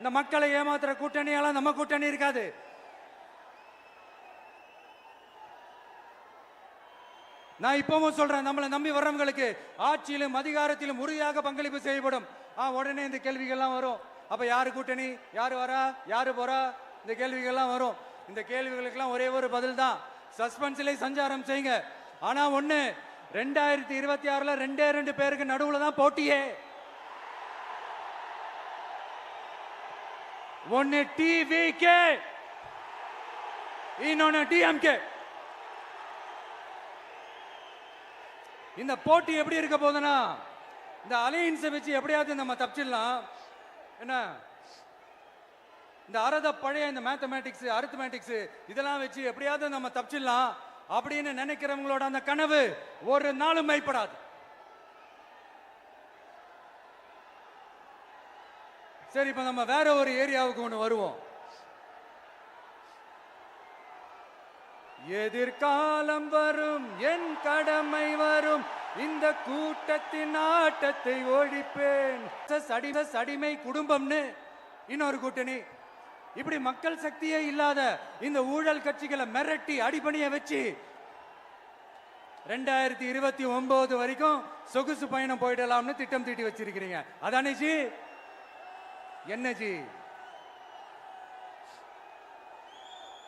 இந்த மக்களை ஏமாத்துற கூட்டணியெல்லாம் நம்ம கூட்டணி இருக்காது. நான் இப்பவும் சொல்றேன் நம்மளை நம்பி வர்றவங்களுக்கு ஆட்சியிலும் அதிகாரத்திலும் உறுதியாக பங்களிப்பு செய்யப்படும். ஆ உடனே இந்த கேள்விகள்லாம் வரும். அப்ப யாரு கூட்டணி? யாரு வரா? யாரு போறா? இந்த கேள்விகள்லாம் வரும். இந்த கேள்விகளுக்கெல்லாம் ஒரே ஒரு பதில் தான். சஸ்பென்ஸ்லே சஞ்சாரம் செய்யுங்க. ஆனா ஒண்ணு ரெண்டாயிரத்தி இருபத்தி ஆறுல ரெண்டே ரெண்டு பேருக்கு நடுவுல தான் போட்டியே. ஒன்னு டிவிகே இன்னொன்னு டிஎம்கே இந்த போட்டி எப்படி இருக்க போகுதுன்னா இந்த அலையன்ஸை வச்சு எப்படியாவது நம்ம தப்பிச்சிடலாம். என்ன? இந்த அறத பழைய இந்த மேத்தமேட்டிக்ஸ் அரித்மேட்டிக்ஸ் இதெல்லாம் வச்சு எப்படியாவது நம்ம தப்பிச்சிடலாம் அப்படின்னு நினைக்கிறவங்களோட அந்த கனவு ஒரு நாளும் மைப்படாது சரி இப்ப நம்ம வேற ஒரு ஏரியாவுக்கு ஒன்று வருவோம். எதிர்காலம் வரும் என் கடமை வரும் இந்த கூட்டத்தின் ஆட்டத்தை ஒழிப்பேன். சடி அடிமை குடும்பம்னு இன்னொரு கூட்டணி. இப்படி மக்கள் சக்தியே இல்லாத இந்த ஊழல் கட்சிகளை மிரட்டி அடிபணிய வச்சு ரெண்டாயிரத்தி இருபத்தி ஒன்பது வரைக்கும் சொகுசு பயணம் போயிடலாம்னு திட்டம் தீட்டி வச்சிருக்கிறீங்க. அதானே ஜி? என்னஜி?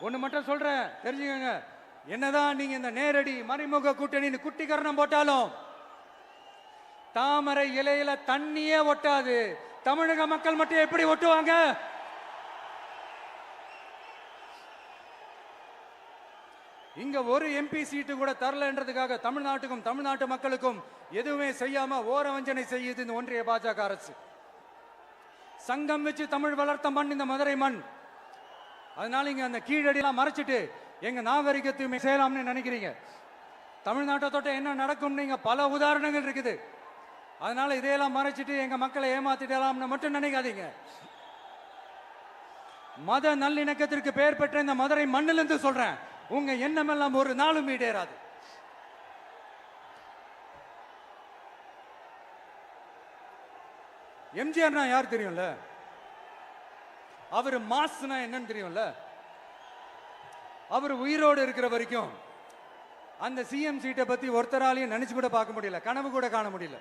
ஒண்ணு மட்டும் சொல்றேன் தெரிஞ்சுக்கங்க. என்னதான் நீங்க இந்த நேரடி மறைமுக கூட்டணின்னு குட்டிகரணம் போட்டாலும் தாமரை இலையில தண்ணியே ஒட்டாது. தமிழக மக்கள் மட்டும் எப்படி ஒட்டுவாங்க? இங்க ஒரு எம்பி சீட்டு கூட தரலன்றதுக்காக தமிழ்நாட்டுக்கும் தமிழ்நாட்டு மக்களுக்கும் எதுவுமே செய்யாம ஓரவஞ்சனை செய்யுது இந்த ஒன்றிய பாஜக அரசு. சங்கம் வச்சு தமிழ் வளர்த்த மண் இந்த மதுரை மண். அதனால இங்க அந்த கீழடியெல்லாம் மறைச்சிட்டு எங்க நாகரிகத்தையுமே செய்யலாம்னு நினைக்கிறீங்க. தமிழ்நாட்டை தொட்ட என்ன நடக்கும்னு இங்க பல உதாரணங்கள் இருக்குது. அதனால இதையெல்லாம் மறைச்சிட்டு எங்க மக்களை ஏமாத்திடலாம்னு மட்டும் நினைக்காதீங்க. மத நல்லிணக்கத்திற்கு பெயர் பெற்ற இந்த மதுரை மண்ணிலிருந்து சொல்றேன். உங்க எண்ணமெல்லாம் ஒரு நாளும் ஈடேறாது. எம்ஜிஆர்னா யார் தெரியும்ல? அவர் மாஸ்னா என்னன்னு தெரியும்ல? அவர் உயிரோடு இருக்கிற வரைக்கும் அந்த சிஎம் சீட்டை பத்தி ஒருத்தராலையும் நினைச்சு கூட பார்க்க முடியல. கனவு கூட காண முடியல.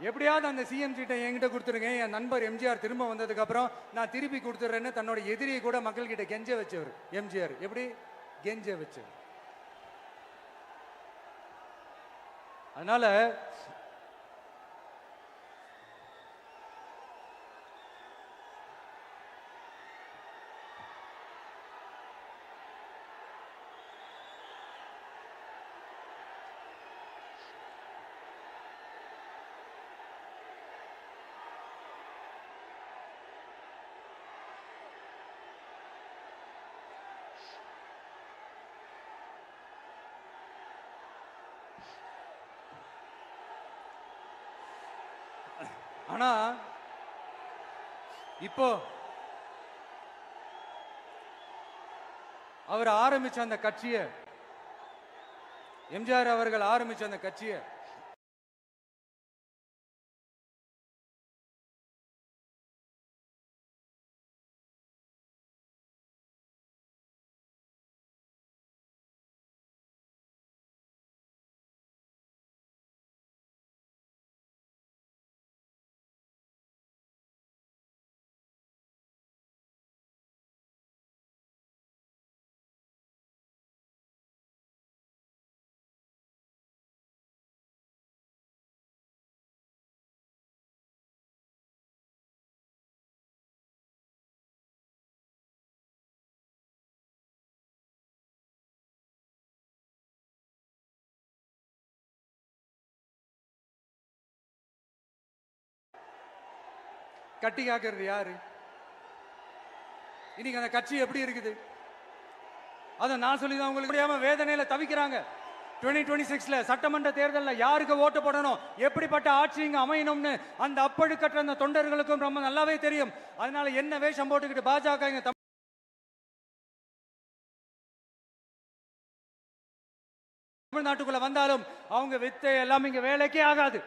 எப்படியாவது அந்த சிஎம் சீட்டை என்கிட்ட கொடுத்துருங்க. என் நண்பர் எம்ஜிஆர் திரும்ப வந்ததுக்கு அப்புறம் நான் திருப்பி கொடுத்துட்றேன்னு தன்னோட எதிரியை கூட மக்கள் கிட்ட கெஞ்ச வச்சவர். எம்ஜிஆர். எப்படி? கெஞ்ச வச்சவர். அதனால ஆனா இப்போ அவர் ஆரம்பிச்ச அந்த கட்சியை எம்ஜிஆர் அவர்கள் ஆரம்பிச்ச அந்த கட்சியை கட்டி காக்கிறது யாரு? இன்னைக்கு அந்த கட்சி எப்படி இருக்குது? அதை நான் சொல்லி தான் உங்களுக்கு முடியாம வேதனையில தவிக்கிறாங்க. 2026 டுவெண்ட்டி சிக்ஸ்ல சட்டமன்ற தேர்தலில் யாருக்கு ஓட்டு போடணும்? எப்படிப்பட்ட ஆட்சி இங்கே அமையணும்னு அந்த அப்பழுக்கற்ற அந்த தொண்டர்களுக்கும் ரொம்ப நல்லாவே தெரியும். அதனால என்ன வேஷம் போட்டுக்கிட்டு பாஜக இங்க தமிழ் தமிழ்நாட்டுக்குள்ள வந்தாலும் அவங்க வித்தை எல்லாம் இங்க வேலைக்கே ஆகாது.